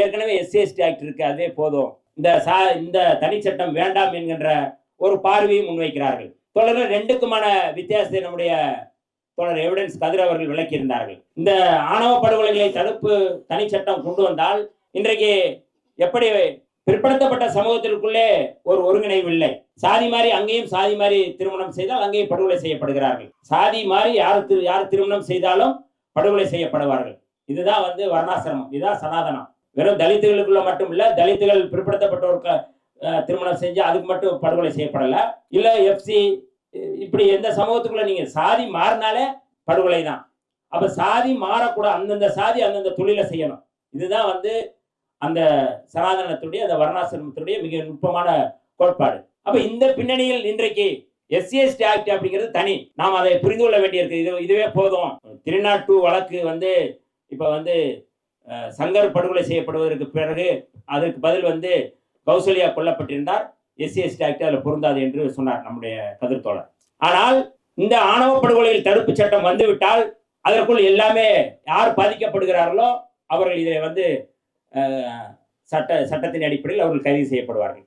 ஏற்கனவே SC ST act இருக்கு அதே போதும். இந்த சா இந்த தனிச்சட்டம் வேண்டாம் என்கின்ற ஒரு பார்வையை முன்வைக்கிறார்கள். தொடர் ரெண்டுக்குமான வித்தியாசத்தை நம்முடைய தொடர் எவிடன்ஸ் கதிர் அவர்கள் விளக்கியிருந்தார்கள். இந்த ஆணவ படுகொலைகளை தடுப்பு தனிச்சட்டம் கொண்டு வந்தால் இன்றைக்கு எப்படி பிற்படுத்தப்பட்ட சமூகத்திற்குள்ளே ஒரு ஒருங்கிணைவு இல்லை. சாதி மாதிரி அங்கேயும் சாதி மாதிரி திருமணம் செய்தால் அங்கேயும் படுகொலை செய்யப்படுகிறார்கள். சாதி மாதிரி யார் திரு யார் திருமணம் செய்தாலும் படுகொலை செய்யப்படுவார்கள். இதுதான் வந்து வர்ணாசிரமம் இதுதான் சனாதனம். வெறும் தலித்துகளுக்குள்ள மட்டும் இல்ல தலித்துகள் பிற்படுத்தப்பட்டவருக்கு திருமணம் செஞ்சு அதுக்கு மட்டும் படுகொலை செய்யப்படலை. இல்ல எஃப்சி இப்படி எந்த சமூகத்துக்குள்ள நீங்க சாதி மாறினாலே படுகொலை தான் அப்ப சாதி மாறக்கூடாது அந்தந்த சாதி அந்தந்த தொழிலை செய்யணும். இதுதான் வந்து அந்த சனாதனத்துடைய அந்த வர்ணாசிரமத்துடைய மிக நுட்பமான கோட்பாடு. அப்ப இந்த பின்னணியில் இன்றைக்கு எஸ்சிஎஸ்டி ஆக்ட் அப்படிங்கிறது தனி. நாம் அதை புரிந்து கொள்ள வேண்டியிருக்கு. இது இதுவே போதும். திருநாட்டு வழக்கு வந்து இப்போ வந்து சங்கர் படுகொலை செய்யப்படுவதற்கு பிறகு அதற்கு பதில் வந்து கௌசல்யா கொல்லப்பட்டிருந்தார். எஸ்சிஎஸ்டி ஆக்ட் அதில் பொருந்தாது என்று சொன்னார் நம்முடைய கதிர்த்தோழர் ஆனால் இந்த ஆணவ படுகொலையில் தடுப்பு சட்டம் வந்துவிட்டால் அதற்குள் எல்லாமே யார் பாதிக்கப்படுகிறார்களோ அவர்கள் இதை வந்து சட்ட சட்டத்தின் அடிப்படையில் அவர்கள் கைது செய்யப்படுவார்கள்.